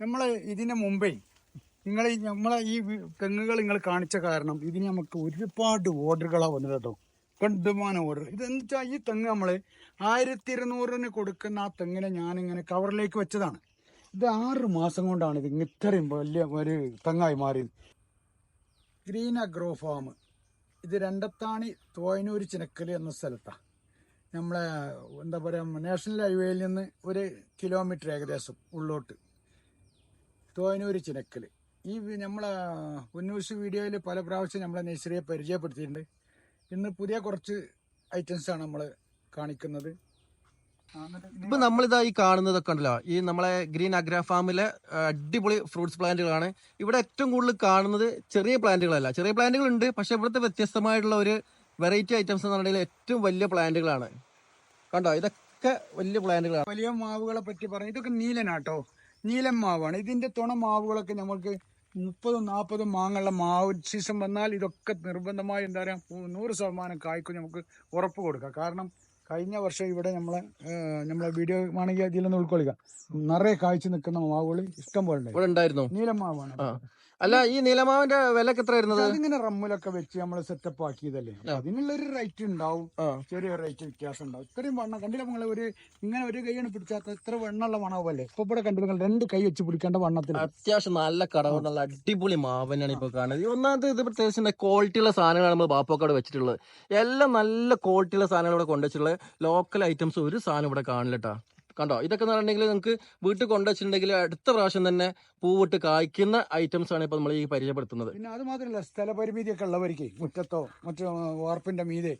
നമ്മൾ ഇതിന് മുമ്പേ നിങ്ങൾ നമ്മളെ ഈ തെങ്ങുകൾ നിങ്ങൾ കാണിച്ച കാരണം ഇതിന് നമുക്ക് ഒരുപാട് ഓർഡറുകളാണ് വന്നത് കേട്ടോ. കണ്ടുമാനം ഓർഡർ. ഇതെന്താ ഈ തെങ്ങ് നമ്മൾ ആയിരത്തി ഇരുന്നൂറിന് കൊടുക്കുന്ന ആ തെങ്ങിനെ ഞാനിങ്ങനെ കവറിലേക്ക് വെച്ചതാണ്. ഇത് ആറ് മാസം കൊണ്ടാണ് ഇത് ഇത്രയും വലിയ ഒരു തെങ്ങായി മാറിയത്. Green agro farm. ഇത് രണ്ടത്താണി തോയനൂർ ചിനക്കൽ എന്ന സ്ഥലത്താണ് നമ്മളെ എന്താ പറയുക നാഷണൽ ഹൈവേയിൽ നിന്ന് ഒരു കിലോമീറ്റർ ഏകദേശം ഉള്ളോട്ട്. തോയനൂർ ചിനക്കൽ ഈ നമ്മളെ ഉന്നൂസ് വീഡിയോയിൽ പല പ്രാവശ്യം നമ്മളെ നഴ്സറിയെ പരിചയപ്പെടുത്തിയിട്ടുണ്ട്. ഇന്ന് പുതിയ കുറച്ച് ഐറ്റംസാണ് നമ്മൾ കാണിക്കുന്നത്. ഇപ്പൊ നമ്മളിതാ ഈ കാണുന്നതൊക്കെ ഉണ്ടല്ലോ ഈ നമ്മളെ ഗ്രീൻ അഗ്ര ഫാമിലെ അടിപൊളി ഫ്രൂട്ട്സ് പ്ലാന്റുകളാണ്. ഇവിടെ ഏറ്റവും കൂടുതൽ കാണുന്നത് ചെറിയ പ്ലാന്റുകളല്ല. ചെറിയ പ്ലാന്റുകൾ ഉണ്ട് പക്ഷെ ഇവിടുത്തെ വ്യത്യസ്തമായിട്ടുള്ള ഒരു വെറൈറ്റി ഐറ്റംസ് എന്ന് പറഞ്ഞാൽ ഏറ്റവും വലിയ പ്ലാന്റുകളാണ്. കണ്ടോ? ഇതൊക്കെ വലിയ പ്ലാന്റുകളാണ്. വലിയ മാവുകളെ പറ്റി പറഞ്ഞു ഇതൊക്കെ നീലനാട്ടോ. നീലൻ മാവാണ്. ഇതിന്റെ തുണ മാവുകളൊക്കെ നമുക്ക് മുപ്പതും നാൽപ്പതും മാങ്ങുള്ള മാവ് സീസൺ വന്നാൽ ഇതൊക്കെ നിർബന്ധമായി എന്താ പറയുക നൂറ് ശതമാനം കായ്ക്കും നമുക്ക് ഉറപ്പ് കൊടുക്കാം. കാരണം കഴിഞ്ഞ വർഷം ഇവിടെ നമ്മളെ നമ്മളെ വീഡിയോ ആണെങ്കിൽ അതിലൊന്ന് ഉൾക്കൊള്ളിക്കാം നിറയെ കായ്ച്ചു നിൽക്കുന്ന മാവുകൾ ഇഷ്ടം പോലെ ഉണ്ടായിരുന്നു. നീലം മാവാണ്. ആ. അല്ല ഈ നീലമാവിന്റെ വിലക്ക് എത്ര വരുന്നത്? അതിങ്ങനെ റമ്മിലൊക്കെ വെച്ച് നമ്മൾ സെറ്റപ്പ് ആക്കിയതല്ലേ. അതിനുള്ള ഒരു റേറ്റ് ഉണ്ടാവും. ചെറിയ റേറ്റ് വ്യത്യാസം ഉണ്ടാവും. ഇത്രയും വണ്ണം കണ്ടില്ല നിങ്ങൾ ഒരു ഇങ്ങനെ ഒരു കൈയാണ് പിടിച്ചാത്ത ഇത്ര വെണ്ണമുള്ള മണവല്ലേ ഇപ്പൊ ഇവിടെ കണ്ടു നിങ്ങൾ രണ്ട് കൈ വെച്ച് പിടിക്കേണ്ട വണ്ണത്തിൽ അത്യാവശ്യം നല്ല കടവ് നല്ല അടിപൊളി മാവനാണ് ഇപ്പൊ കാണുന്നത്. ഒന്നാമത്തെ ഒന്നാമത് ഇത് പ്രത്യേകിച്ച് ക്വാളിറ്റി ഉള്ള സാധനങ്ങളാണ് നമ്മൾ ബാപ്പോക്കാട് വെച്ചിട്ടുള്ളത്. എല്ലാം നല്ല ക്വാളിറ്റി ഉള്ള സാധനങ്ങൾ ഇവിടെ കൊണ്ടുവച്ചിട്ടുള്ളത്. ലോക്കൽ ഐറ്റംസ് ഒരു സാധനം ഇവിടെ കാണില്ലട്ടാ കണ്ടോ? ഇതൊക്കെ എന്ന് പറഞ്ഞിട്ടുണ്ടെങ്കിൽ നിങ്ങൾക്ക് വീട്ടിൽ കൊണ്ടുവച്ചിട്ടുണ്ടെങ്കിൽ അടുത്ത പ്രാവശ്യം തന്നെ പൂവിട്ട് കായ്ക്കുന്ന ഐറ്റംസ് ആണ് ഇപ്പൊ നമ്മൾ ഈ പരിചയപ്പെടുത്തുന്നത്. പിന്നെ അത് മാത്രമല്ല സ്ഥലപരിമിതി ഒക്കെ ഉള്ളവർക്ക് മുറ്റത്തോ മറ്റു വാർപ്പിന്റെ മീതെ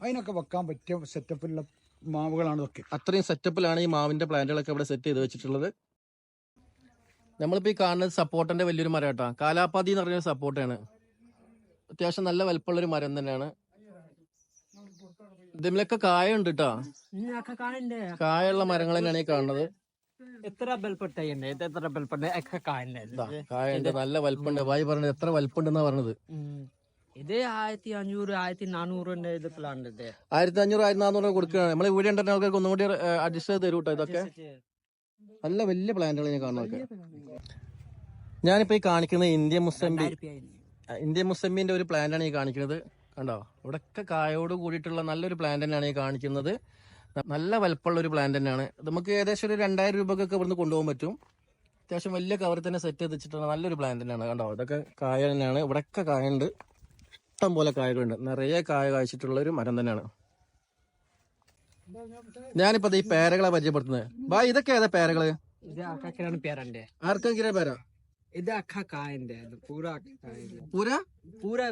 അതിനൊക്കെ വെക്കാൻ പറ്റിയ സെറ്റപ്പിലുള്ള മാവുകളാണ് ഇതൊക്കെ. അത്രയും സെറ്റപ്പിലാണ് ഈ മാവിന്റെ പ്ലാന്റുകളൊക്കെ ഇവിടെ സെറ്റ് ചെയ്ത് വെച്ചിട്ടുള്ളത്. നമ്മളിപ്പോ ഈ കാണുന്നത് സപ്പോർട്ടിന്റെ വലിയൊരു മരം കേട്ടോ. കാലാപ്പാതി എന്ന് പറയുന്ന സപ്പോർട്ടാണ് അത്യാവശ്യം നല്ല വലിപ്പമുള്ള ഒരു മരം തന്നെയാണ്. ഇതിലൊക്കെ കായ ഉണ്ട് കേട്ടോ കായുള്ള മരങ്ങൾ തന്നെയാണ് ഈ കാണുന്നത്. എത്ര ഒക്കെ കായുണ്ട് നല്ല വലുപ്പുണ്ട് വായി പറഞ്ഞത് എത്ര വലുപ്പുണ്ടെന്നാ പറഞ്ഞത്? ഇത് ആയിരത്തി അഞ്ഞൂറ് ആയിരത്തി നാനൂറിന്റെ ഇത്. പ്ലാൻ ഉണ്ട് ആയിരത്തി അഞ്ഞൂറ് ആയിരത്തി നാനൂറ് കൊടുക്കുകയാണ്. നമ്മളെ ഇവിടെ ഉണ്ടെങ്കിൽ ആൾക്കാർക്ക് ഒന്നുകൂടി അഡ്ജസ്റ്റ് ചെയ്ത് തരും കേട്ടോ ഇതൊക്കെ നല്ല വലിയ പ്ലാന്റുകൾ ഞാൻ കാണുന്നതൊക്കെ ഞാനിപ്പോ ഈ കാണിക്കുന്നത് ഇന്ത്യ മുസംബി ഇന്ത്യ മുസംബിന്റെ ഒരു പ്ലാന്റാണ് ഈ കാണിക്കുന്നത്. കണ്ടോ? ഇവിടെയൊക്കെ കായോട് കൂടിയിട്ടുള്ള നല്ലൊരു പ്ലാന്റ് തന്നെയാണ് ഈ കാണിക്കുന്നത്. നല്ല വലുപ്പമുള്ള ഒരു പ്ലാന്റ് തന്നെയാണ്. നമുക്ക് ഏകദേശം ഒരു രണ്ടായിരം രൂപക്കൊക്കെ ഇവിടുന്ന് കൊണ്ടുപോകാൻ പറ്റും. അത്യാവശ്യം വലിയ കവറിൽ തന്നെ സെറ്റ് ചെയ്ത് വെച്ചിട്ടുള്ള നല്ലൊരു പ്ലാന്റ് തന്നെയാണ്. കണ്ടോ? ഇതൊക്കെ കായ തന്നെയാണ്. ഇവിടെയൊക്കെ കായുണ്ട്. ഇഷ്ടം പോലെ കായകളുണ്ട്. നിറയെ കായ കായ്ച്ചിട്ടുള്ള ഒരു മരം തന്നെയാണ്. ഞാനിപ്പോ ഈ പേരകളെ പരിചയപ്പെടുത്തുന്നത്. ബാ ഇതൊക്കെ ഏതാ പേരകൾ? ആർക്കെങ്കിലും പേരാ? ഇത് അക്ക കായന്റെ ഇത് പൂര പൂര? പൂര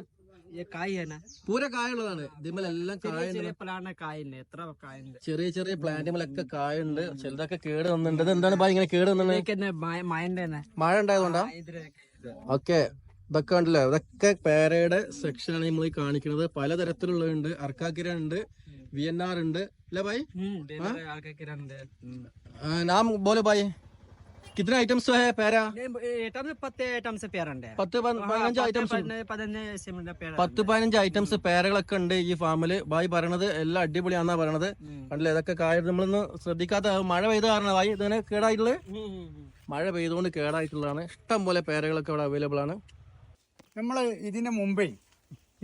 ये കായ है ना പൂര കായുള്ളതാണ് ഇതിമെല്ലാം കായ ചെറിയ ചെറിയ പ്ലാന കായുണ്ട് എത്ര കായുണ്ട് ചെറിയ ചെറിയ പ്ലാന്റുകളൊക്കെ കായുണ്ട് ചിലതൊക്കെ കേട് വന്നിട്ടുണ്ട് ഇത് എന്താണ് ബാ ഇങ്ങനെ കേട് വന്നത് ഇതൊക്കെ മയന്റെ മഴ ഉണ്ടായതുകൊണ്ടാ ഓക്കെ ഇതൊക്കെ ഉണ്ടല്ലോ ഇതൊക്കെ പേരയുടെ സെക്ഷനാണ് നമ്മൾ ഈ കാണിക്കുന്നത് പലതരത്തിലുള്ളതുണ്ട് അർക്കാക്കിര ഉണ്ട് വി എൻ ആർ ഉണ്ട് അല്ലേ ഭായി അക്കാക്കിലുണ്ട് ആ, നാം ബോലോ ഭായി कितने आइटम्स है पैरा? ആറ്റംസ് പത്ത് ഐറ്റംസ് പേരുണ്ട് പത്ത് പതിനഞ്ച് ഐറ്റംസ് പത്ത് പതിനഞ്ച് ഐറ്റംസ് പേരകളൊക്കെ ഉണ്ട് ഈ ഫാമിൽ ബായി പറയണത് എല്ലാം അടിപൊളിയാന്നാ പറയണത്. കണ്ടില്ലേ ഇതൊക്കെ കാര്യം നമ്മളൊന്ന് ശ്രദ്ധിക്കാത്ത മഴ പെയ്ത കാരണം ബായി ഇതിനെ കേടായിട്ടുള്ളത് മഴ പെയ്തുകൊണ്ട് കേടായിട്ടുള്ളതാണ്. ഇഷ്ടം പോലെ പേരകളൊക്കെ അവിടെ അവൈലബിൾ ആണ്. നമ്മൾ ഇതിന് മുമ്പേ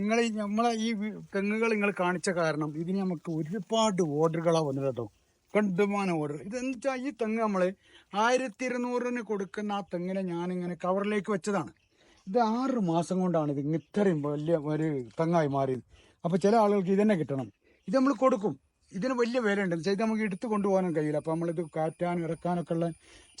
നിങ്ങൾ നമ്മളെ ഈ തെങ്ങുകൾ നിങ്ങൾ കാണിച്ച കാരണം ഇതിന് നമുക്ക് ഒരുപാട് ഓർഡറുകളാണ് വന്നത് കേട്ടോ. കണ്ടുമാനം ഓർഡർ ഇതെന്ന് ഈ തെങ്ങ് നമ്മൾ ആയിരത്തി ഇരുന്നൂറിന് കൊടുക്കുന്ന ആ തെങ്ങിനെ ഞാനിങ്ങനെ കവറിലേക്ക് വെച്ചതാണ്. ഇത് ആറ് മാസം കൊണ്ടാണ് ഇത് ഇത്രയും വലിയ ഒരു തെങ്ങായി മാറിയത്. അപ്പോൾ ചില ആളുകൾക്ക് ഇതന്നെ കിട്ടണം. ഇത് നമ്മൾ കൊടുക്കും. ഇതിന് വലിയ വില ഉണ്ട് വെച്ചാൽ നമുക്ക് എടുത്ത് കൊണ്ടുപോകാനും കഴിയില്ല. അപ്പോൾ നമ്മളിത് കാറ്റാനും ഇറക്കാനൊക്കെ ഉള്ള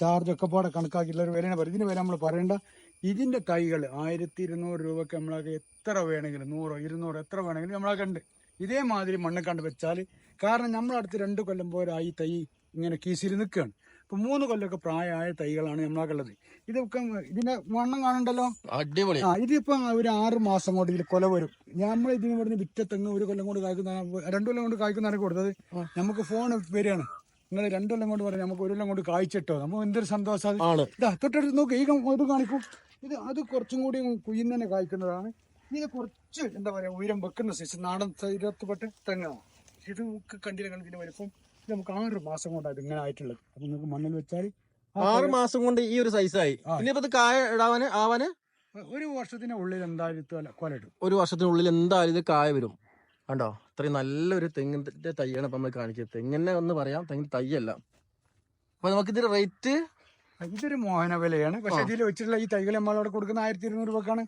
ചാർജൊക്കെ പാടെ കണക്കാക്കിയിട്ടുള്ള ഒരു വിലയാണ്. പറയും ഇതിന് വില നമ്മൾ പറയേണ്ട. ഇതിന്റെ തൈകൾ ആയിരത്തി ഇരുന്നൂറ് രൂപയ്ക്ക് നമ്മളൊക്കെ എത്ര വേണമെങ്കിലും നൂറോ ഇരുന്നൂറോ എത്ര വേണമെങ്കിലും നമ്മളൊക്കെ ഉണ്ട്. ഇതേമാതിരി മണ്ണ് കണ്ട് വെച്ചാൽ കാരണം നമ്മളടുത്ത് രണ്ട് കൊല്ലം പോരായി തൈ ഇങ്ങനെ കീശിരി നിൽക്കുകയാണ്. ഇപ്പൊ മൂന്ന് കൊല്ലമൊക്കെ പ്രായമായ തൈകളാണ് നമ്മളാക്കുള്ളത് ഇതൊക്കെ ഇതിന്റെ വണ്ണം കാണണ്ടല്ലോ അടിപൊളി. ആ ഇതിപ്പോ ഒരു ആറ് മാസം കൊണ്ട് ഇതിൽ കൊല വരും. നമ്മൾ ഇതിന് ഇവിടുന്ന് വിറ്റ തെങ്ങ് ഒരു കൊല്ലം കൊണ്ട് കായ്ക്കുന്ന രണ്ടു കൊല്ലം കൊണ്ട് കായ്ക്കുന്നതാണ് കൊടുത്തത്. നമുക്ക് ഫോൺ വരികയാണ്. നിങ്ങൾ രണ്ടു കൊല്ലം കൊണ്ട് പറഞ്ഞു നമുക്ക് ഒരു കൊല്ലം കൊണ്ട് കായ്ച്ചിട്ടോ? നമുക്ക് എന്തൊരു സന്തോഷം ഇതാ തൊട്ടടുത്ത് നോക്ക് ഈ ഇത് കാണിക്കും. ഇത് അത് കുറച്ചും കൂടി കുയ്യുന്നതിനെ കായ്ക്കുന്നതാണ്. ഇത് കുറച്ച് എന്താ പറയാ ഉയരം വെക്കുന്ന സൈസ് നാടൻ ഇരുപത്തിപ്പെട്ട് തെങ്ങാണ്. ഇത് കണ്ടില്ല കണ്ടിന്റെ വലിപ്പം നമുക്ക് ആറ് മാസം കൊണ്ടാണ് ഇങ്ങനെ ആയിട്ടുള്ളത്. അപ്പൊ നിങ്ങൾക്ക് മണ്ണിൽ വെച്ചാൽ ആറ് മാസം കൊണ്ട് ഈ ഒരു സൈസായി. ഇനിയിപ്പോ ഇത് കായ ഇടാവാന് ആവാന്? ഒരു വർഷത്തിന് ഉള്ളിൽ എന്തായാലും കൊലയിടും ഒരു വർഷത്തിനുള്ളിൽ എന്തായാലും ഇത് കായ വരും. കണ്ടോ? ഇത്രയും നല്ലൊരു തെങ്ങിന്റെ തൈയാണ് ഇപ്പൊ നമ്മൾ കാണിക്കുന്നത്. തെങ്ങിനെ ഒന്ന് പറയാം. തെങ്ങിന്റെ തൈയല്ല. അപ്പൊ നമുക്ക് ഇതിന്റെ റേറ്റ് ഇതൊരു മോഹന വിലയാണ്. പക്ഷെ ഇതിൽ വെച്ചിട്ടുള്ള ഈ തൈകൾ നമ്മളവിടെ കൊടുക്കുന്ന ആയിരത്തി ഇരുന്നൂറ് രൂപക്കാണ്.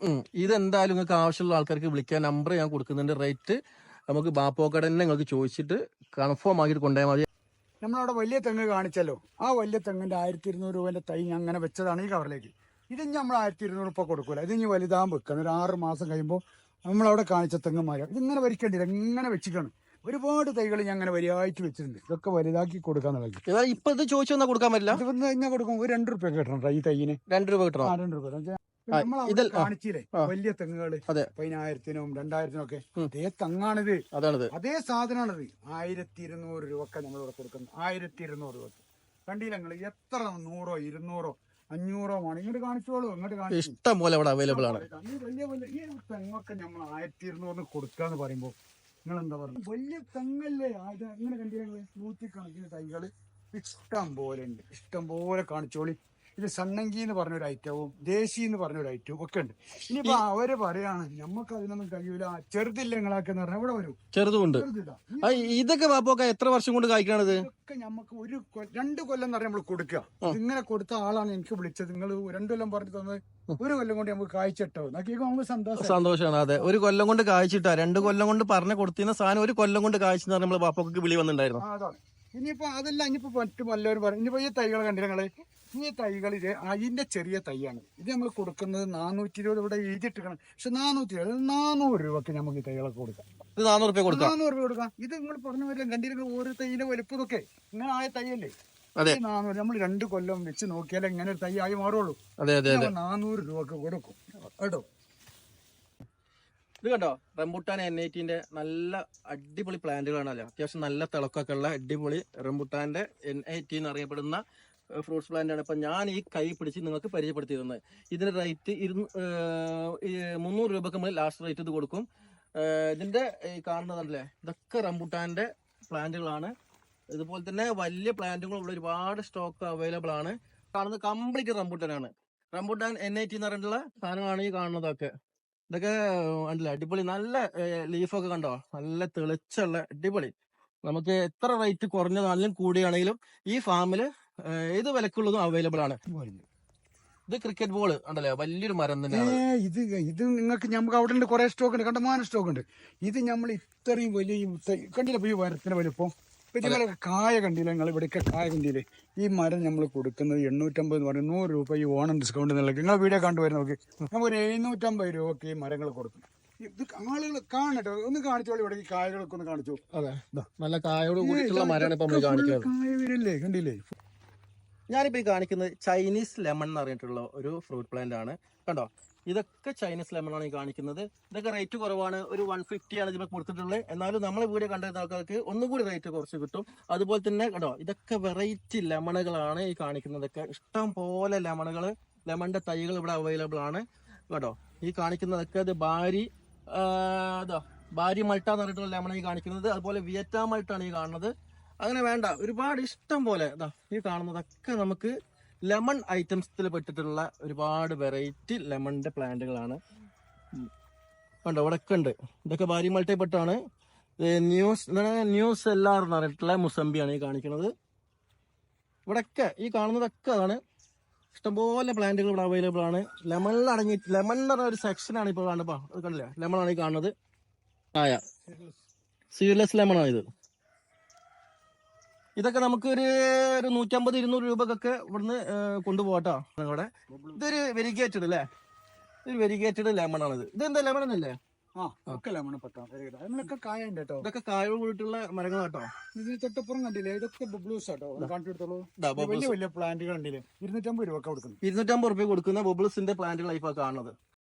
ഇത് എന്തായാലും നിങ്ങൾക്ക് ആവശ്യമുള്ള ആൾക്കാർക്ക് വിളിക്കാൻ നമ്പർ ഞാൻ കൊടുക്കുന്നുണ്ട്. റേറ്റ് നമുക്ക് ബാപ്പോക്കടനെ നിങ്ങൾക്ക് ചോദിച്ചിട്ട് കൺഫേം ആക്കിയിട്ട് കൊണ്ടുപോയാൽ മതി. നമ്മളവിടെ വലിയ തെങ്ങ് കാണിച്ചല്ലോ. ആ വലിയ തെങ്ങിന്റെ ആയിരത്തി ഇരുന്നൂറ് രൂപേന്റെ തൈ അങ്ങനെ വെച്ചതാണ് ഈ കവറിലേക്ക്. ഇത് നമ്മൾ ആയിരത്തി ഇരുന്നൂറ് രൂപ കൊടുക്കൂല. ഇത് ഇനി വലുതാൻ വെക്കണം. ഒരു ആറ് മാസം കഴിയുമ്പോൾ നമ്മളവിടെ കാണിച്ച തെങ്ങന്മാരെ ഇതിങ്ങനെ വരിക്കേണ്ടില്ല ഇങ്ങനെ വെച്ചിക്കണം ഒരുപാട് തൈകൾ ഞാൻ അങ്ങനെ വരിയായിട്ട് വെച്ചിട്ടുണ്ട്. ഇതൊക്കെ വലുതാക്കി കൊടുക്കാൻ ഏതാ ഇപ്പൊ ഇത് ചോദിച്ചു വന്നാൽ കൊടുക്കാൻ പറ്റില്ല? കഴിഞ്ഞാൽ കൊടുക്കും. ഒരു രണ്ട് രൂപ കിട്ടണം ഈ തൈയിന്. രണ്ട് രൂപ കിട്ടണം? രണ്ട് ആ, നമ്മൾ കാണിച്ചില്ലേ. വലിയ തെങ്ങുകൾ. പതിനായിരത്തിനും രണ്ടായിരത്തിനും ഒക്കെ. അതേ തെങ്ങാണിത്. അതാണിത്. അതേ സാധനമാണിത്. ആയിരത്തി ഇരുന്നൂറ് രൂപക്ക് നമ്മളിവിടെ കൊടുക്കുന്നത്. ആയിരത്തി ഇരുന്നൂറ് രൂപക്ക്. കണ്ടില്ല നിങ്ങൾ എത്ര നൂറോ ഇരുന്നൂറോ അഞ്ഞൂറോ ആണ് ഇങ്ങോട്ട് കാണിച്ചോളൂ ഇങ്ങോട്ട് കാണിച്ചു ഇഷ്ടം പോലെ ഇവിടെ അവൈലബിൾ ആണ്. ഈ വലിയ വലിയ ഈ തെങ്ങൊക്കെ നമ്മൾ ആയിരത്തി ഇരുന്നൂറിന് കൊടുക്കാന്ന് പറയുമ്പോ നിങ്ങൾ എന്താ പറയുക വലിയ തെങ്ങല്ലേ? ഇത് എങ്ങനെ കണ്ടില്ല നൂറ്റിക്കണക്കിന് തൈകൾ ഇഷ്ടം പോലെ ഉണ്ട്. ഇഷ്ടം പോലെ കാണിച്ചോളി. ഇത് സണ്ണങ്കി എന്ന് പറഞ്ഞൊരു ഐറ്റവും ദേശി എന്ന് പറഞ്ഞൊരു ഐറ്റവും ഒക്കെ ഉണ്ട്. ഇനിയിപ്പോ അവർ പറയാണ് നമുക്ക് അതിനൊന്നും കഴിയൂല. ചെറുതില്ല നിങ്ങളാക്കെന്ന് പറഞ്ഞാൽ ഇവിടെ വരും. ചെറുതുണ്ട് ചെറുതില്ല. ഇതൊക്കെ വാപ്പൊക്കെ എത്ര വർഷം കൊണ്ട് കായ്ക്കണത്? ഇതൊക്കെ നമുക്ക് ഒരു കൊ- രണ്ട് കൊല്ലം എന്ന് പറഞ്ഞാൽ നമ്മൾ കൊടുക്കുക ഇങ്ങനെ കൊടുത്ത ആളാണ് എനിക്ക് വിളിച്ചത്. നിങ്ങൾ രണ്ടു കൊല്ലം പറഞ്ഞു തന്നത് ഒരു കൊല്ലം കൊണ്ട് നമുക്ക് കായ്ച്ചിട്ടോ? നോക്കിയപ്പോ നമുക്ക് സന്തോഷം സന്തോഷമാണ് അതെ. ഒരു കൊല്ലം കൊണ്ട് കായ്ച്ചിട്ടാ രണ്ട് കൊല്ലം കൊണ്ട് പറഞ്ഞു കൊടുത്തിരുന്ന സാധനം ഒരു കൊല്ലം കൊണ്ട് കായ്ച്ചെന്ന് നമ്മൾ ബാപ്പൊക്കെ വിളി വന്നിട്ടുണ്ടായിരുന്നു. ആ, അതാണ്. ഇനിയിപ്പോ അതല്ല ഇനിയിപ്പോ മറ്റു വല്ലവരും പറയും ഇനിയിപ്പോ ഈ തൈകൾ കണ്ടില്ല നിങ്ങൾ? ഈ തൈകൾ ഇത് അതിന്റെ ചെറിയ തൈയാണ്. ഇത് നമ്മൾ കൊടുക്കുന്നത് നാനൂറ്റി ഇരുപത് ഇവിടെ എഴുതിയിട്ടിരിക്കണം. പക്ഷെ നാനൂറ്റി ഇരുപത് നാനൂറ് രൂപക്ക് നമുക്ക് ഈ തൈകളൊക്കെ കൊടുക്കാം. ഇത് നാനൂറ് രൂപ കൊടുക്കാം. നാനൂറ് രൂപ കൊടുക്കാം. ഇത് നിങ്ങൾ പറഞ്ഞു വരില്ല കണ്ടിരുന്ന ഓരോ തൈയിലെ വലുപ്പതൊക്കെ ഇങ്ങനെ ആയ തൈയല്ലേ? അതെ. നാനൂറ് നമ്മൾ രണ്ട് കൊല്ലം വെച്ച് നോക്കിയാലേ ഇങ്ങനെ ഒരു തൈ ആയി മാറുള്ളൂ. അതെ അതെ നാനൂറ് രൂപക്ക് കൊടുക്കും. കേട്ടോ? ഇത് കണ്ടോ? റംബുട്ടാൻ എൻ ഐറ്റിന്റെ നല്ല അടിപൊളി പ്ലാന്റുകളാണല്ലോ അത്യാവശ്യം നല്ല തിളക്കൊക്കെ ഉള്ള അടിപൊളി റംബുട്ടാന്റെ എൻ ഐ ടി എന്നറിയപ്പെടുന്ന ഫ്രൂട്ട്സ് പ്ലാന്റ് ആണ് ഇപ്പൊ ഞാൻ ഈ കൈ പിടിച്ച് നിങ്ങൾക്ക് പരിചയപ്പെടുത്തി തന്നത് ഇതിന്റെ റേറ്റ് ഇരുന്ന് മുന്നൂറ് രൂപക്ക് നമ്മൾ ലാസ്റ്റ് റേറ്റ് ഇത് കൊടുക്കും. ഇതിന്റെ ഈ കാണുന്നതല്ലേ? ഇതൊക്കെ റംബുട്ടാന്റെ പ്ലാന്റുകളാണ്. ഇതുപോലെ തന്നെ വലിയ പ്ലാന്റുകൾ ഇവിടെ ഒരുപാട് സ്റ്റോക്ക് അവൈലബിൾ ആണ്. കാണുന്നത് കംപ്ലീറ്റ് റംബുട്ടാനാണ്. റംബുട്ടാൻ എൻ ഐ ടി എന്ന് പറഞ്ഞിട്ടുള്ള സാധനങ്ങളാണ് ഈ കാണുന്നതൊക്കെ. ഇതൊക്കെ കണ്ടില്ല? അടിപൊളി. നല്ല ലീഫൊക്കെ കണ്ടോ? നല്ല തെളിച്ചുള്ള അടിപൊളി. നമുക്ക് എത്ര റേറ്റ് കുറഞ്ഞതാണെങ്കിലും കൂടിയാണെങ്കിലും ഈ ഫാമിൽ ഏത് വിലക്കുള്ളതും അവൈലബിൾ ആണ്. ഇത് ക്രിക്കറ്റ് ബോൾ ഉണ്ടല്ലേ? വലിയൊരു മരം തന്നെ തന്നെയാണ് ഇത് ഇത് നിങ്ങൾക്ക് നമുക്ക് അവിടെ ഉണ്ട് കുറെ സ്റ്റോക്ക് ഉണ്ട്. കണ്ടമാനം സ്റ്റോക്ക് ഉണ്ട്. ഇത് നമ്മൾ ഇത്രയും വലിയ കണ്ടില്ല? പോയി ഈ മരത്തിന്റെ വലിപ്പം ഇപ്പൊ. കായ കണ്ടില്ല? നിങ്ങൾ ഇവിടെ കായ കണ്ടില്ലേ? ഈ മരം നമ്മൾ കൊടുക്കുന്നത് എണ്ണൂറ്റമ്പത് എന്ന് പറയും നൂറ് രൂപ ഈ ഓണം ഡിസ്കൗണ്ട് എന്നുള്ള നിങ്ങൾ വീഡിയോ കണ്ടുവരുന്ന നോക്കി. നമുക്ക് ഒരു എഴുന്നൂറ്റമ്പത് രൂപക്ക് ഈ മരങ്ങൾ കൊടുക്കും. ഇത് ആളുകൾ കാണട്ടെ. ഒന്ന് കാണിച്ചോളൂ ഇവിടെ ഈ കായകളൊക്കെ ഒന്ന് കാണിച്ചു. അതെ. നല്ല കായോട് കൂടിയിട്ടുള്ള മരമാണ് ഇപ്പൊ നമ്മൾ കാണിക്കുന്നത്. കായ വരില്ലേ കണ്ടില്ലേ? ഞാനിപ്പോ ഈ കാണിക്കുന്നത് ചൈനീസ് ലെമൺ എന്ന് പറഞ്ഞിട്ടുള്ള ഒരു ഫ്രൂട്ട് പ്ലാന്റ് ആണ്. കണ്ടോ? ഇതൊക്കെ ചൈനീസ് ലെമൺ ആണ് ഈ കാണിക്കുന്നത്. ഇതൊക്കെ റേറ്റ് കുറവാണ്. ഒരു വൺ ഫിഫ്റ്റി ആണ് ഇതിന് കൊടുത്തിട്ടുള്ളത് എന്നാലും നമ്മളെ വീഡിയോ കണ്ടിരുന്ന ആൾക്കാർക്ക് ഒന്നുകൂടി റേറ്റ് കുറച്ച് കിട്ടും. അതുപോലെ തന്നെ കണ്ടോ? ഇതൊക്കെ വെറൈറ്റി ലെമണുകളാണ് ഈ കാണിക്കുന്നതൊക്കെ. ഇഷ്ടം പോലെ ലെമണുകൾ ലെമണിന്റെ തൈകൾ ഇവിടെ അവൈലബിൾ ആണ്. കേട്ടോ ഈ കാണിക്കുന്നതൊക്കെ അത് ബാരി അതോ ബാരി മൾട്ട എന്ന് പറഞ്ഞിട്ടുള്ള ലെമൺ ഈ കാണിക്കുന്നത്. അതുപോലെ വിയറ്റാ മൾട്ടാണ് ഈ കാണുന്നത്. അങ്ങനെ വേണ്ട. ഒരുപാട് ഇഷ്ടം പോലെ ഇതാ ഈ കാണുന്നതൊക്കെ നമുക്ക് ലെമൺ ഐറ്റംസിൽ പെട്ടിട്ടുള്ള ഒരുപാട് വെറൈറ്റി ലെമണിന്റെ പ്ലാന്റുകളാണ്. കണ്ടോ ഇവിടെ ഒക്കെ ഉണ്ട്. ഇതൊക്കെ ഭാര്യ മൾട്ടി പെട്ടാണ് ന്യൂസ് ന്യൂസ് എല്ലാർ എന്ന് പറഞ്ഞിട്ടുള്ള മുസംബിയാണ് ഈ കാണിക്കുന്നത്. ഇവിടെയൊക്കെ ഈ കാണുന്നതൊക്കെ അതാണ്. ഇഷ്ടംപോലെ പ്ലാന്റുകൾ ഇവിടെ അവൈലബിൾ ആണ്. ലെമണിൽ അടങ്ങി ലെമൺ എന്ന് പറഞ്ഞ ഒരു സെക്ഷനാണ് ഇപ്പോൾ കാണുമ്പോൾ അത് കണ്ടില്ലേ? ലെമൺ ആണ് ഈ കാണുന്നത്. ആയ. സീഡ്ലെസ് ലെമൺ ആണ് ഇത് ഇതൊക്കെ നമുക്ക് ഒരു ഒരു നൂറ്റമ്പത് ഇരുന്നൂറ് രൂപക്കൊക്കെ ഇവിടുന്ന് കൊണ്ടുപോകട്ടോ നിങ്ങളുടെ ഇതൊരു വെരിഗേറ്റഡ് അല്ലേ? ഇതൊരു വെരിഗേറ്റഡ് ലെമൺ ആണിത് ഇതെന്താ ലെമൺ അല്ലേ അതിനൊക്കെ കായ ഉണ്ട് കേട്ടോ ഇതൊക്കെ കായോട് കൂടിയിട്ടുള്ള മരങ്ങൾ കേട്ടോ ഇത് തൊട്ടപ്പുറം കണ്ടില്ലേ? ഇതൊക്കെ ബബ്ലൂസ് കേട്ടോ ഇതാ. ഇത് വലിയ വലിയ പ്ലാന്റുകൾ ഉണ്ടല്ലേ ഇരുന്നൂറ്റമ്പത് രൂപ കൊടുക്കുന്നു ഇരുന്നൂറ്റമ്പത് രൂപ കൊടുക്കുന്ന ബബിൾസിന്റെ പ്ലാന്റുകൾ ഇപ്പൊ കാണുന്നത്.